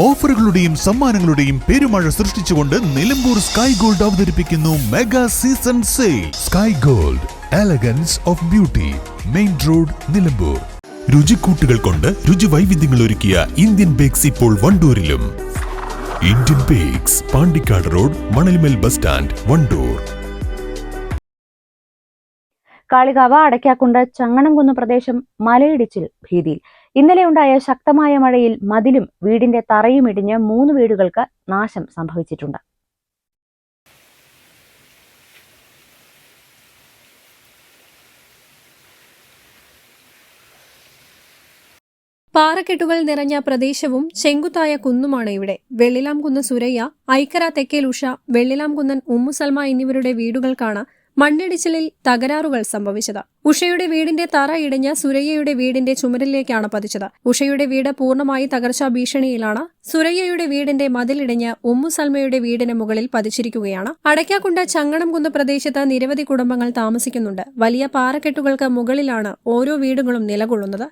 ഓഫറുകളുടെയും സമ്മാനങ്ങളുടെയും പെരുമഴ സൃഷ്ടിച്ചുകൊണ്ട് നിലമ്പൂർ സ്കൈ ഗോൾഡ് അവതരിപ്പിക്കുന്നു mega season sale. Sky Gold elegance of beauty main road Nilambur. രുചിക്കൂട്ടുകൾ കൊണ്ട് രുചി വൈവിധ്യങ്ങൾ ഒരുക്കിയ ഇന്ത്യൻ ബേക്സ് ഇപ്പോൾ വണ്ടൂരിലും. Indian Bakes Pandikkad road Manalmel bus stand Wandoor. Kalikavu Adakkakundu Changanamkunnu പ്രദേശം മലയിടിച്ചിൽ ഭീതിയിൽ. ഇന്നലെയുണ്ടായ ശക്തമായ മഴയിൽ മതിലും വീടിന്റെ തറയും ഇടിഞ്ഞ് മൂന്ന് വീടുകൾക്ക് നാശം സംഭവിച്ചിട്ടുണ്ട്. പാറക്കെട്ടുകൾ നിറഞ്ഞ പ്രദേശവും ചെങ്കുത്തായ കുന്നുമാണ് ഇവിടെ. വെള്ളിലാംകുന്ന് സുരയ്യ ഐക്കര തെക്കേൽ ഉഷ വെള്ളിലാംകുന്നൻ ഉമ്മുസൽമ എന്നിവരുടെ വീടുകൾക്കാണ് മണ്ണിടിച്ചിലിൽ തകരാറുകൾ സംഭവിച്ചത്. ഉഷയുടെ വീടിന്റെ തറ ഇടിഞ്ഞ് സുരയ്യയുടെ വീടിന്റെ ചുമരിലേക്കാണ് പതിച്ചത്. ഉഷയുടെ വീട് പൂർണമായി തകർച്ചാ ഭീഷണിയിലാണ്. സുരയ്യയുടെ വീടിന്റെ മതിലിടിഞ്ഞ് ഉമ്മുസൽമയുടെ വീടിന് മുകളിൽ പതിച്ചിരിക്കുകയാണ്. അടയ്ക്കാക്കുണ്ട് ചങ്ങണംകുന്ന് പ്രദേശത്ത് നിരവധി കുടുംബങ്ങൾ താമസിക്കുന്നുണ്ട്. വലിയ പാറക്കെട്ടുകൾക്ക് മുകളിലാണ് ഓരോ വീടുകളും നിലകൊള്ളുന്നത്.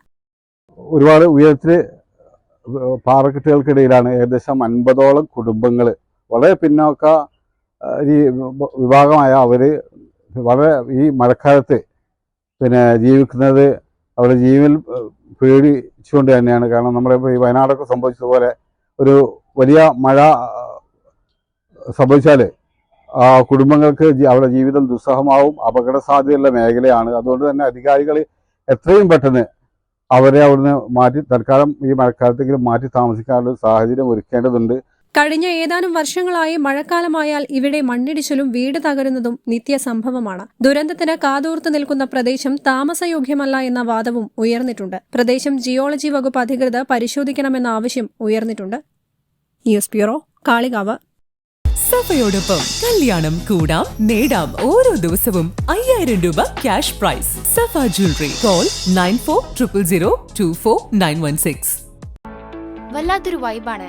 ഒരുപാട് ഉയരത്തിൽ പാറക്കെട്ടുകൾക്കിടയിലാണ് ഏകദേശം അൻപതോളം കുടുംബങ്ങൾ വളരെ പിന്നോക്ക വിഭാഗമായ അവർ വളരെ ഈ മഴക്കാലത്ത് പിന്നെ ജീവിക്കുന്നത് അവരുടെ ജീവൻ പേടിച്ചുകൊണ്ട് തന്നെയാണ്. കാരണം നമ്മുടെ ഈ വയനാടൊക്കെ സംഭവിച്ചതുപോലെ ഒരു വലിയ മഴ സംഭവിച്ചാൽ ആ കുടുംബങ്ങൾക്ക് അവരുടെ ജീവിതം ദുസ്സഹമാവും അപകട സാധ്യതയുള്ള മേഖലയാണ്. അതുകൊണ്ട് തന്നെ അധികാരികൾ എത്രയും പെട്ടെന്ന് അവരെ അവിടുന്ന് മാറ്റി തൽക്കാലം ഈ മഴക്കാലത്തെങ്കിലും മാറ്റി താമസിക്കാനുള്ള സാഹചര്യം ഒരുക്കേണ്ടതുണ്ട്. കഴിഞ്ഞ ഏതാനും വർഷങ്ങളായി മഴക്കാലമായാൽ ഇവിടെ മണ്ണിടിച്ചിലും വീട് തകരുന്നതും നിത്യസംഭവമാണ്. ദുരന്തത്തിന് കാതോർത്ത് നിൽക്കുന്ന പ്രദേശം താമസയോഗ്യമല്ല എന്ന വാദവും ഉയർന്നിട്ടുണ്ട്. പ്രദേശം ജിയോളജി വകുപ്പ് അധികൃതർ പരിശോധിക്കണമെന്ന ആവശ്യം ഉയർന്നിട്ടുണ്ട്. News bureau Kalikavu. സഫയോടൊപ്പം കല്യാണം കൂടാം നേടാം ഓരോ ദിവസവും അയ്യായിരം രൂപ cash prize. Safa jewellery call nine four triple zero two four nine one six. വല്ലാത്തൊരു വൈബാണ്